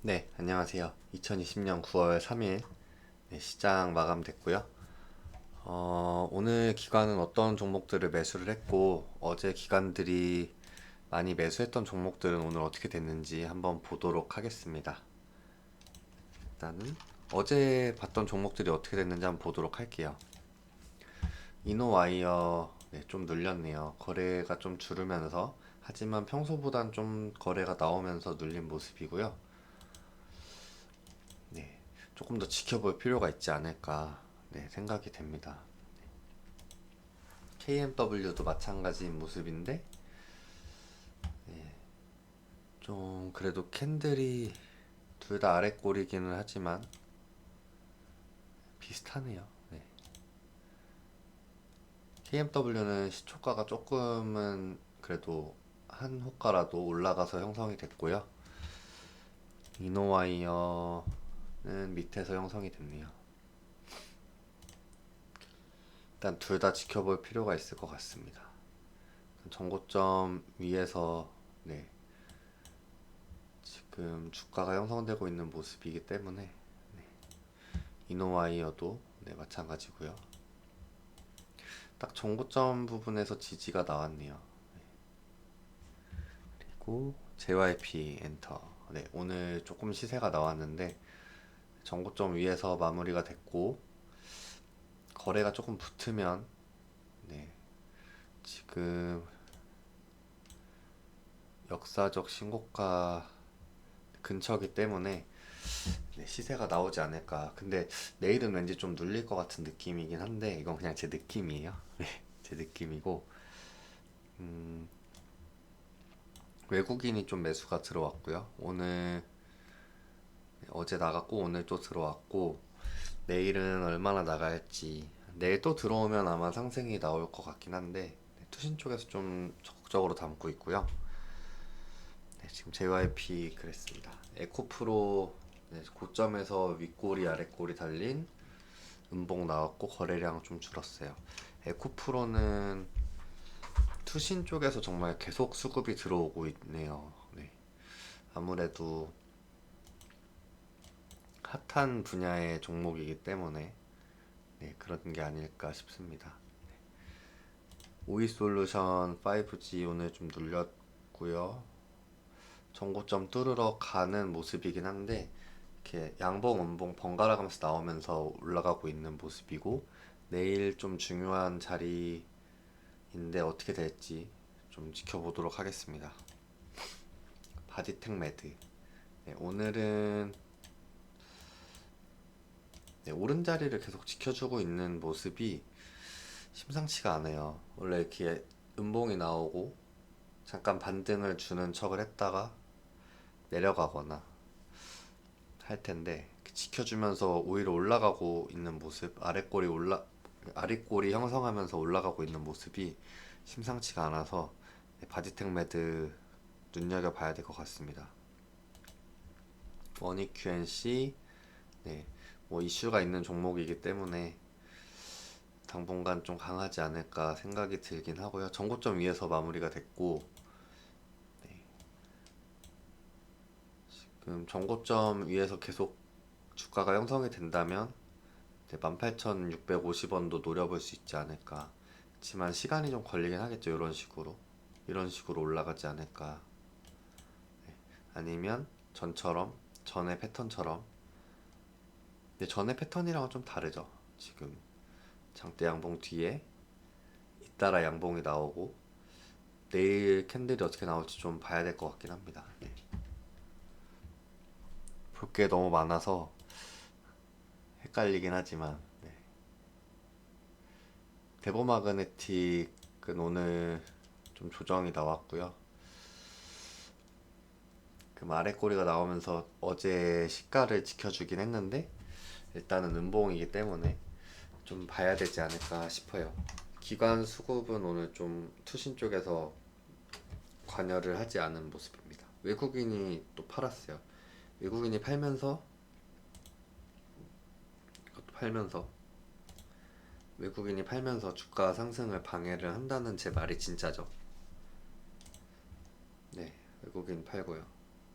네, 안녕하세요. 2020년 9월 3일 네, 시장 마감됐고요. 어, 오늘 기관은 어떤 종목들을 매수를 했고 어제 기관들이 많이 매수했던 종목들은 오늘 어떻게 됐는지 한번 보도록 하겠습니다. 일단은 어제 봤던 종목들이 어떻게 됐는지 한번 보도록 할게요. 이노와이어 네, 좀 눌렸네요. 거래가 좀 줄으면서 하지만 평소보단 좀 거래가 나오면서 눌린 모습이고요. 네, 조금 더 지켜볼 필요가 있지 않을까 네, 생각이 됩니다. KMW도 마찬가지인 모습인데 네, 좀 그래도 캔들이 둘 다 아래 꼬리기는 하지만 비슷하네요. 네. KMW는 시초가가 조금은 그래도 한 호가라도 올라가서 형성이 됐고요. 이노와이어 는 밑에서 형성이 됐네요. 일단 둘 다 지켜볼 필요가 있을 것 같습니다. 전고점 위에서 네 지금 주가가 형성되고 있는 모습이기 때문에 네. 이노와이어도 네 마찬가지고요. 딱 전고점 부분에서 지지가 나왔네요. 네. 그리고 JYP 엔터. 네, 오늘 조금 시세가 나왔는데 전고점 위에서 마무리가 됐고 거래가 조금 붙으면 네, 지금 역사적 신고가 근처기 때문에 네, 시세가 나오지 않을까. 근데 내일은 왠지 좀 눌릴 것 같은 느낌이긴 한데 이건 그냥 제 느낌이에요. 네, 제 느낌이고 음, 외국인이 좀 매수가 들어왔고요. 오늘 네, 어제 나갔고 오늘 또 들어왔고 내일은 얼마나 나갈지 내일 또 들어오면 아마 상승이 나올 것 같긴 한데 네, 투신 쪽에서 좀 적극적으로 담고 있고요. 네, 지금 JYP 그랬습니다. 에코프로 네, 고점에서 윗꼬리 아랫꼬리 달린 음봉 나왔고 거래량 좀 줄었어요. 에코프로는 투신 쪽에서 정말 계속 수급이 들어오고 있네요. 네. 아무래도 핫한 분야의 종목이기 때문에 네, 그런 게 아닐까 싶습니다. 오이솔루션 5G 오늘 좀 눌렸고요. 전고점 뚫으러 가는 모습이긴 한데 이렇게 양봉, 음봉 번갈아 가면서 나오면서 올라가고 있는 모습이고 내일 좀 중요한 자리인데 어떻게 될지 좀 지켜보도록 하겠습니다. 바디텍 매드. 네, 오늘은 네, 오른 자리를 계속 지켜주고 있는 모습이 심상치가 않아요. 원래 이렇게 음봉이 나오고 잠깐 반등을 주는 척을 했다가 내려가거나 할 텐데 지켜주면서 오히려 올라가고 있는 모습, 아랫골이 올라 아랫골이 형성하면서 올라가고 있는 모습이 심상치가 않아서 네, 바디텍 매드 눈여겨 봐야 될 것 같습니다. 원익 QNC 네, 뭐 이슈가 있는 종목이기 때문에 당분간 좀 강하지 않을까 생각이 들긴 하고요. 전고점 위에서 마무리가 됐고 네. 지금 전고점 위에서 계속 주가가 형성이 된다면 18,650원도 노려볼 수 있지 않을까. 그렇지만 시간이 좀 걸리긴 하겠죠. 이런 식으로 이런 식으로 올라가지 않을까. 네. 아니면 전처럼 전의 패턴처럼 근데 전의 패턴이랑은 좀 다르죠. 지금 장대 양봉 뒤에 잇따라 양봉이 나오고 내일 캔들이 어떻게 나올지 좀 봐야 될 것 같긴 합니다. 네. 볼게 너무 많아서 헷갈리긴 하지만 네. 데보마그네틱은 오늘 좀 조정이 나왔고요. 그 아래 꼬리가 나오면서 어제 시가를 지켜주긴 했는데 일단은 음봉이기 때문에 좀 봐야 되지 않을까 싶어요. 기관 수급은 오늘 좀 투신 쪽에서 관여를 하지 않은 모습입니다. 외국인이 또 팔았어요. 외국인이 팔면서 이것도 팔면서 외국인이 팔면서 주가 상승을 방해를 한다는 제 말이 진짜죠. 네, 외국인 팔고요.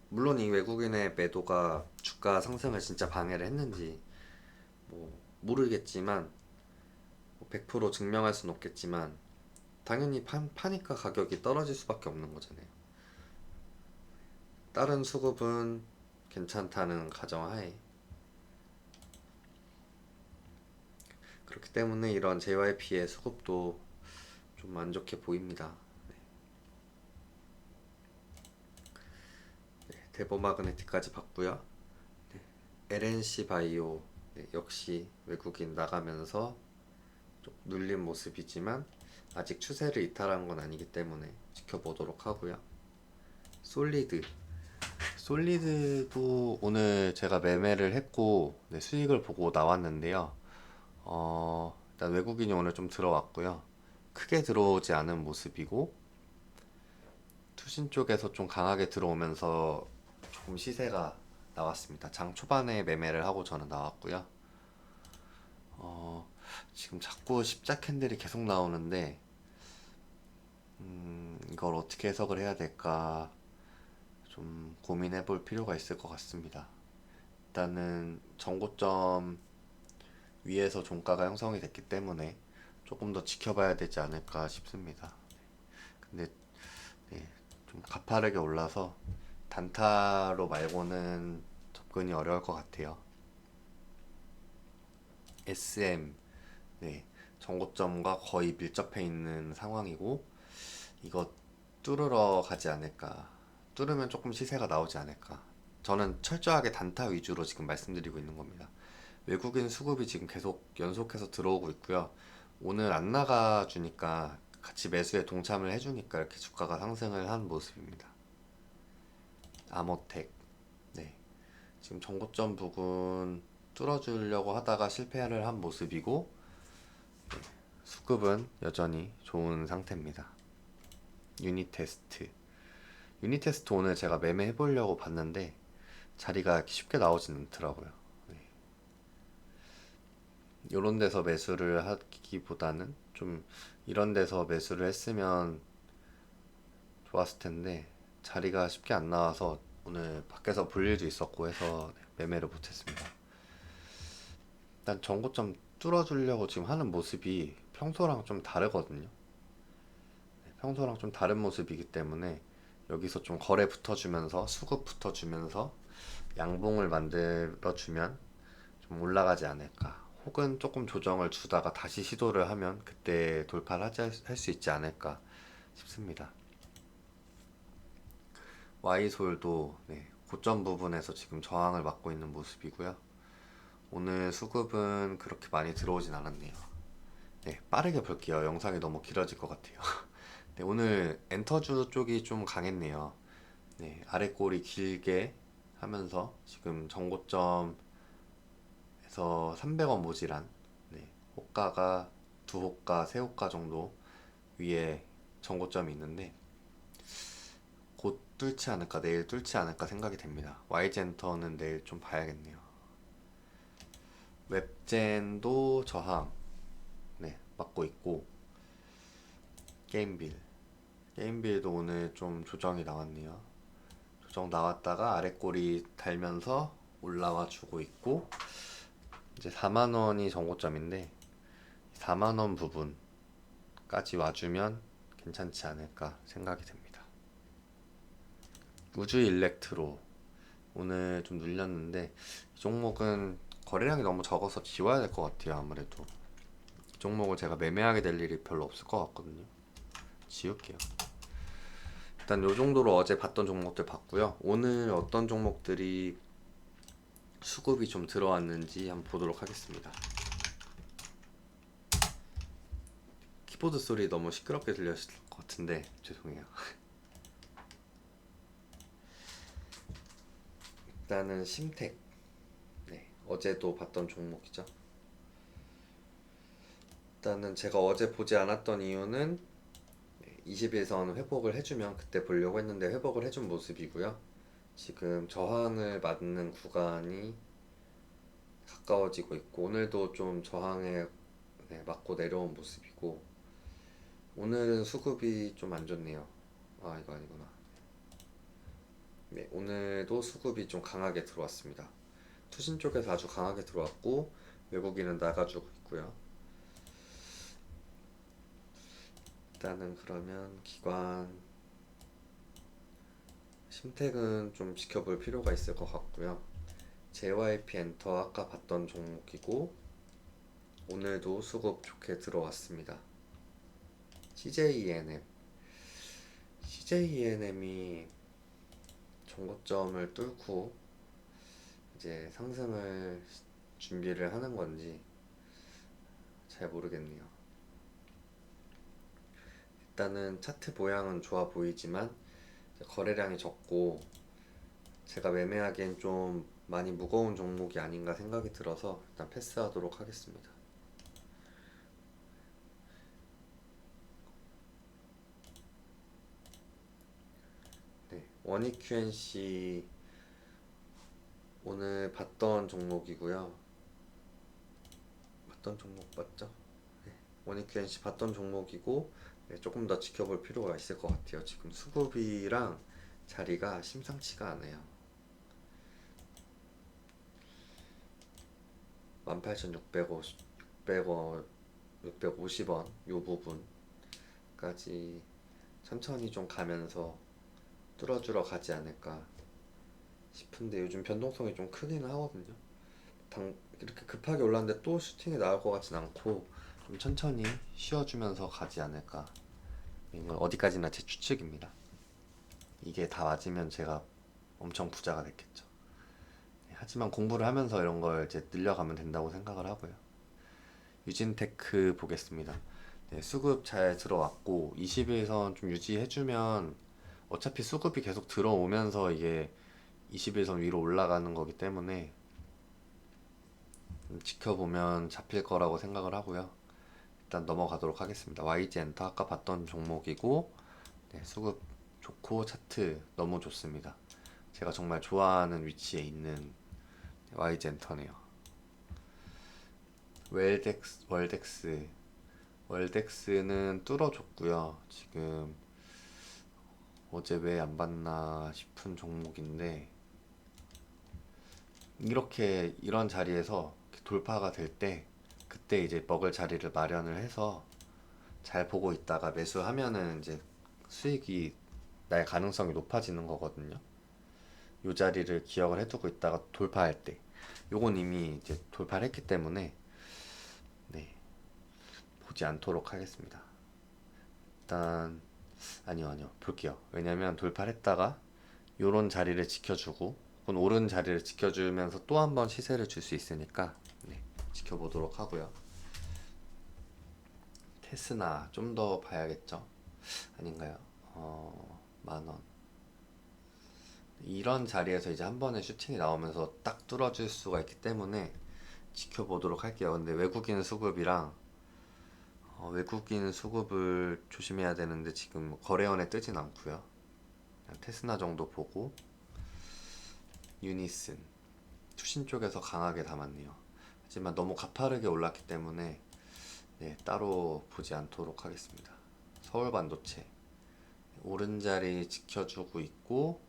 물론 이 외국인의 매도가 주가 상승을 진짜 방해를 했는지 뭐 모르겠지만 뭐100% 증명할 순 없겠지만 당연히 판, 파니까 가격이 떨어질 수밖에 없는 거잖아요. 다른 수급은 괜찮다는 가정하에 그렇기 때문에 이런 JYP의 수급도 좀 안 좋게 보입니다. 네. 네, 데보 마그네틱까지 봤고요. 네, LNC 바이오 네, 역시 외국인 나가면서 좀 눌린 모습이지만 아직 추세를 이탈한 건 아니기 때문에 지켜보도록 하고요. 솔리드 솔리드도 오늘 제가 매매를 했고 네, 수익을 보고 나왔는데요. 어, 일단 외국인이 오늘 좀 들어왔고요. 크게 들어오지 않은 모습이고 투신 쪽에서 좀 강하게 들어오면서 조금 시세가 나왔습니다. 장 초반에 매매를 하고 저는 나왔고요. 어, 지금 자꾸 십자 캔들이 계속 나오는데 음, 이걸 어떻게 해석을 해야 될까 좀 고민해 볼 필요가 있을 것 같습니다. 일단은 전고점 위에서 종가가 형성이 됐기 때문에 조금 더 지켜봐야 되지 않을까 싶습니다. 근데 네, 좀 가파르게 올라서 단타로 말고는 접근이 어려울 것 같아요. SM 네, 전고점과 거의 밀접해 있는 상황이고 이거 뚫으러 가지 않을까. 뚫으면 조금 시세가 나오지 않을까. 저는 철저하게 단타 위주로 지금 말씀드리고 있는 겁니다. 외국인 수급이 지금 계속 연속해서 들어오고 있고요. 오늘 안 나가 주니까 같이 매수에 동참을 해주니까 이렇게 주가가 상승을 한 모습입니다. 아모텍, 네. 지금 정고점 부근 뚫어주려고 하다가 실패를 한 모습이고, 네. 수급은 여전히 좋은 상태입니다. 유니테스트. 유니테스트 오늘 제가 매매해 보려고 봤는데, 자리가 쉽게 나오지는 않더라고요. 이런 데서 매수를 하기보다는 좀 이런 데서 매수를 했으면 좋았을 텐데 자리가 쉽게 안 나와서 오늘 밖에서 볼 일도 있었고 해서 매매를 못했습니다. 일단 전고점 뚫어주려고 지금 하는 모습이 평소랑 좀 다르거든요. 네, 평소랑 좀 다른 모습이기 때문에 여기서 좀 거래 붙어주면서 수급 붙어주면서 양봉을 만들어주면 좀 올라가지 않을까 혹은 조금 조정을 주다가 다시 시도를 하면 그때 돌파를 할 수 있지 않을까 싶습니다. Y솔도 네, 고점 부분에서 지금 저항을 맞고 있는 모습이고요. 오늘 수급은 그렇게 많이 들어오진 않았네요. 네, 빠르게 볼게요. 영상이 너무 길어질 것 같아요. 네, 오늘 엔터주 쪽이 좀 강했네요. 네, 아래 꼬리 길게 하면서 지금 정고점 그래서 300원 모지란 네, 호가가 두 호가, 세 호가 정도 위에 정고점이 있는데 곧 뚫지 않을까, 내일 뚫지 않을까 생각이 됩니다. Y젠터는 내일 좀 봐야겠네요. 웹젠도 저항 네, 맞고 있고 게임빌 게임빌도 오늘 좀 조정이 나왔네요. 조정 나왔다가 아래 꼬리 달면서 올라와 주고 있고 이제 4만 원이 정고점인데 4만 원 부분까지 와주면 괜찮지 않을까 생각이 됩니다. 우주 일렉트로 오늘 좀 눌렸는데 이 종목은 거래량이 너무 적어서 지워야 될 것 같아요 아무래도 이 종목을 제가 매매하게 될 일이 별로 없을 것 같거든요 지울게요 일단 요 정도로 어제 봤던 종목들 봤고요 오늘 어떤 종목들이 수급이 좀 들어왔는지 한번 보도록 하겠습니다. 키보드 소리 너무 시끄럽게 들렸을 것 같은데 죄송해요. 일단은 심텍 네, 어제도 봤던 종목이죠. 일단은 제가 어제 보지 않았던 이유는 20일선 회복을 해주면 그때 보려고 했는데 회복을 해준 모습이고요. 지금 저항을 맞는 구간이 가까워지고 있고 오늘도 좀 저항에 네, 맞고 내려온 모습이고 오늘은 수급이 좀 안 좋네요. 아 이거 아니구나. 네, 오늘도 수급이 좀 강하게 들어왔습니다. 투신 쪽에서 아주 강하게 들어왔고 외국인은 나가주고 있고요. 일단은 그러면 기관 심택은 좀 지켜볼 필요가 있을 것 같고요. JYP 엔터 아까 봤던 종목이고 오늘도 수급 좋게 들어왔습니다. CJENM CJENM이 정고점을 뚫고 이제 상승을 준비를 하는 건지 잘 모르겠네요. 일단은 차트 모양은 좋아 보이지만 거래량이 적고 제가 매매하기엔 좀 많이 무거운 종목이 아닌가 생각이 들어서 일단 패스하도록 하겠습니다. 네, 원익 QNC 오늘 봤던 종목이고요. 봤던 종목 맞죠? 네, 원익 QNC 봤던 종목이고 네, 조금 더 지켜볼 필요가 있을 것 같아요. 지금 수급이랑 자리가 심상치가 않아요. 18,600원, 600원, 650원 요 부분까지 천천히 좀 가면서 뚫어주러 가지 않을까 싶은데 요즘 변동성이 좀 크기는 하거든요. 당 이렇게 급하게 올랐는데 또 슈팅이 나올 것 같진 않고 좀 천천히 쉬어주면서 가지 않을까. 이건 어디까지나 제 추측입니다. 이게 다 맞으면 제가 엄청 부자가 됐겠죠. 네, 하지만 공부를 하면서 이런 걸 이제 늘려가면 된다고 생각을 하고요. 유진테크 보겠습니다. 네, 수급 잘 들어왔고 21선 좀 유지해주면 어차피 수급이 계속 들어오면서 이게 21선 위로 올라가는 거기 때문에 좀 지켜보면 잡힐 거라고 생각을 하고요. 일단 넘어가도록 하겠습니다. YG 엔터 아까 봤던 종목이고 네, 수급 좋고 차트 너무 좋습니다. 제가 정말 좋아하는 위치에 있는 YG 엔터네요. 웰덱스, 월덱스, 월덱스는 뚫어줬고요. 지금 어제 왜 안 봤나 싶은 종목인데 이렇게 이런 자리에서 돌파가 될 때 그때 이제 먹을 자리를 마련을 해서 잘 보고 있다가 매수하면은 이제 수익이 날 가능성이 높아지는 거거든요. 요 자리를 기억을 해두고 있다가 돌파할 때 요건 이미 이제 돌파를 했기 때문에 네 보지 않도록 하겠습니다. 일단 아니요 아니요 볼게요. 왜냐면 돌파를 했다가 요런 자리를 지켜주고 혹은 오른 자리를 지켜주면서 또 한 번 시세를 줄 수 있으니까 네, 지켜보도록 하고요. 테스나 좀 더 봐야겠죠? 아닌가요? 어, 만 원. 이런 자리에서 이제 한 번에 슈팅이 나오면서 딱 뚫어줄 수가 있기 때문에 지켜보도록 할게요. 근데 외국인 수급이랑 어, 외국인 수급을 조심해야 되는데 지금 거래원에 뜨진 않고요. 테스나 정도 보고 유니슨 투신 쪽에서 강하게 담았네요. 하지만 너무 가파르게 올랐기 때문에 네, 따로 보지 않도록 하겠습니다. 서울 반도체 오른 자리 지켜주고 있고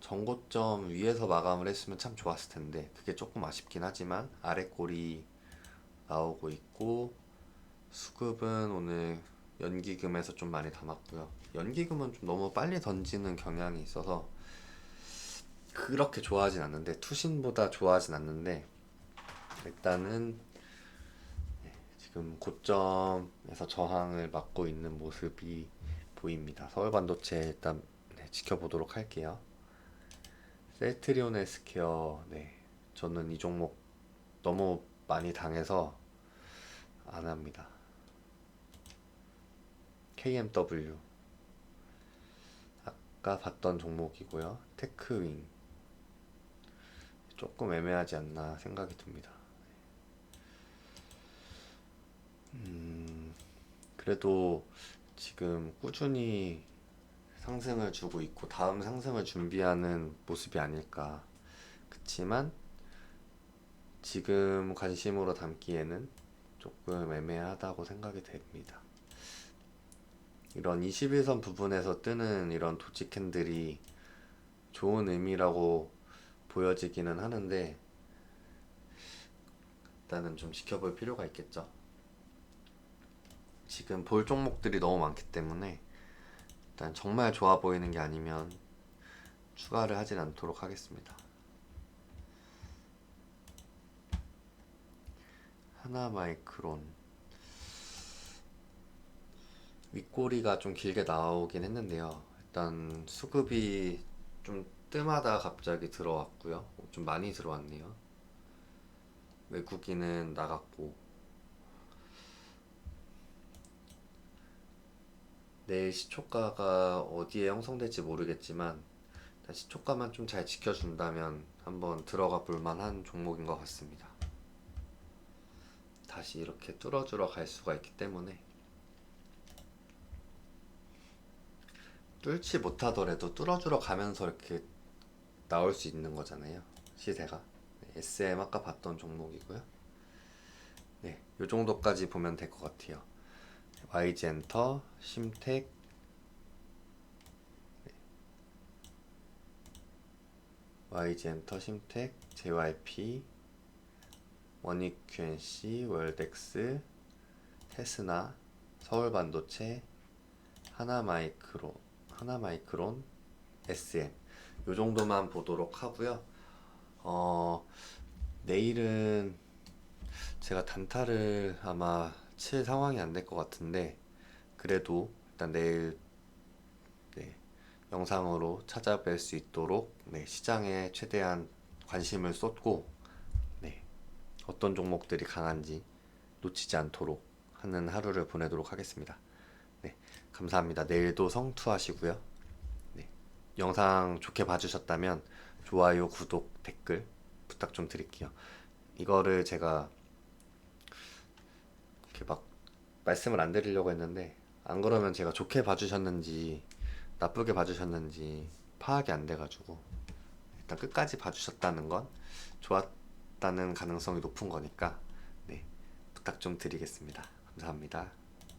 전고점 위에서 마감을 했으면 참 좋았을 텐데 그게 조금 아쉽긴 하지만 아래 꼬리 나오고 있고 수급은 오늘 연기금에서 좀 많이 담았고요. 연기금은 좀 너무 빨리 던지는 경향이 있어서 그렇게 좋아하진 않는데 투신보다 좋아하진 않는데 일단은 네, 지금 고점에서 저항을 막고 있는 모습이 보입니다. 서울 반도체 일단 네, 지켜보도록 할게요. 셀트리온 헬스케어 네 저는 이 종목 너무 많이 당해서 안 합니다. KMW 아까 봤던 종목이고요. 테크윙 조금 애매하지 않나 생각이 듭니다. 음, 그래도 지금 꾸준히 상승을 주고 있고 다음 상승을 준비하는 모습이 아닐까. 그치만 지금 관심으로 담기에는 조금 애매하다고 생각이 됩니다. 이런 21선 부분에서 뜨는 이런 도지 캔들이 좋은 의미라고 보여지기는 하는데 일단은 좀 지켜볼 필요가 있겠죠. 지금 볼 종목들이 너무 많기 때문에 일단 정말 좋아 보이는 게 아니면 추가를 하진 않도록 하겠습니다. 하나 마이크론 윗꼬리가 좀 길게 나오긴 했는데요. 일단 수급이 좀 뜸하다 갑자기 들어왔고요. 좀 많이 들어왔네요. 외국인은 나갔고 내일 시초가가 어디에 형성될지 모르겠지만 시초가만 좀 잘 지켜준다면 한번 들어가 볼 만한 종목인 것 같습니다. 다시 이렇게 뚫어주러 갈 수가 있기 때문에 뚫지 못하더라도 뚫어주러 가면서 이렇게 나올 수 있는 거잖아요. 시세가. 네, SM 아까 봤던 종목이고요. 네, 요 정도까지 보면 될 것 같아요. YG 엔터, 심텍, 네. YG 엔터, 심텍, JYP, 원익 QNC, 월덱스, 테스나, 서울반도체, 하나마이크로, 하나마이크론, SM 요 정도만 보도록 하고요. 어, 내일은 제가 단타를 아마 칠 상황이 안 될 것 같은데 그래도 일단 내일 네, 영상으로 찾아뵐 수 있도록 네, 시장에 최대한 관심을 쏟고 네, 어떤 종목들이 강한지 놓치지 않도록 하는 하루를 보내도록 하겠습니다. 네, 감사합니다. 내일도 성투하시고요. 네, 영상 좋게 봐주셨다면 좋아요, 구독, 댓글 부탁 좀 드릴게요. 이거를 제가 이렇게 막 말씀을 안 드리려고 했는데 안 그러면 제가 좋게 봐주셨는지 나쁘게 봐주셨는지 파악이 안 돼가지고 일단 끝까지 봐주셨다는 건 좋았다는 가능성이 높은 거니까 네 부탁 좀 드리겠습니다. 감사합니다.